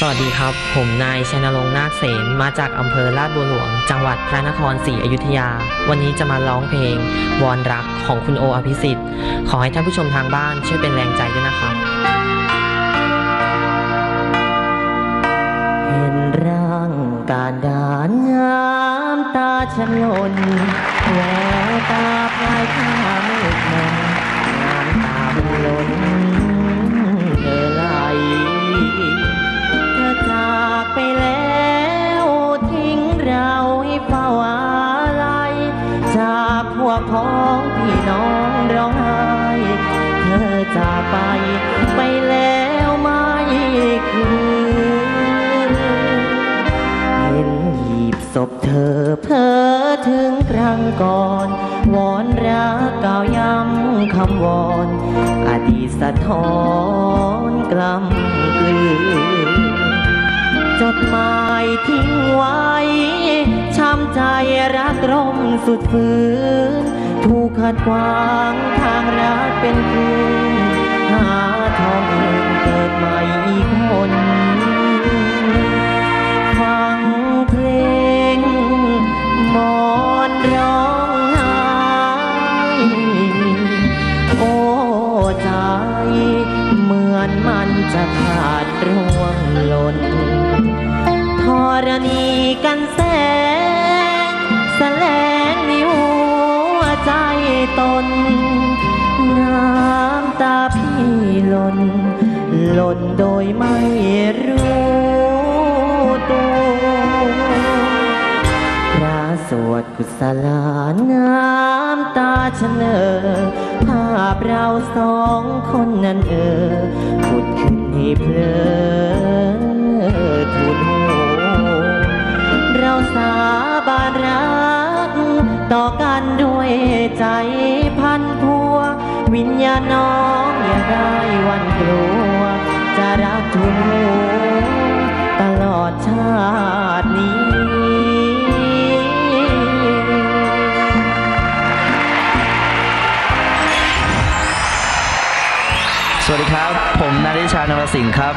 สวัสดีครับ ผมนายชนรงค์นาคเสนมาจากอำเภอลาดบัวหลวง จังหวัดพระนครศรีอยุธยา วันนี้จะมาร้องเพลง วอนรักของคุณโออภิสิทธิ์ ขอให้ท่านผู้ชมทางบ้านช่วยเป็นแรงใจด้วยนะครับ เห็นร่างการดานงามตาฉันหล่นแววตาพลายข้าม ของพี่น้องร้องไห้ เธอจากไปไปแล้วไม่คืนเห็นหีบศพเธอเพ้อถึงครั้งก่อน วอนรักก่าวย้ำคำวอนอดีตสะท้อนกล้ำกลืนจดหมายทิ้งไว้ ช้ำใจรักร่มสุดฝืน ถูกขัดขวางทางรักเป็นคืนหาทองอื่นเกิดใหม่อีกคนฟังเพลงมอนร้องไห้โอ้ใจเหมือนมันจะขาดร่วงหล่นธรณีกันแส ตน น้ำตาพี่หล่น หล่นโดยไม่รู้ตัวพระสวดกุศลาน้ำตาฉันเออภาพเราสองคนนั้นเออผุดขึ้นให้เพลอทูลหัวเราสาบานรัก ต่อกันด้วยใจพันพัว วิญญาณน้องอย่าได้วันกลัว จะรักทุนหัวตลอดชาตินี้สวัสดีครับ ผมนาริชานรสิงห์ครับ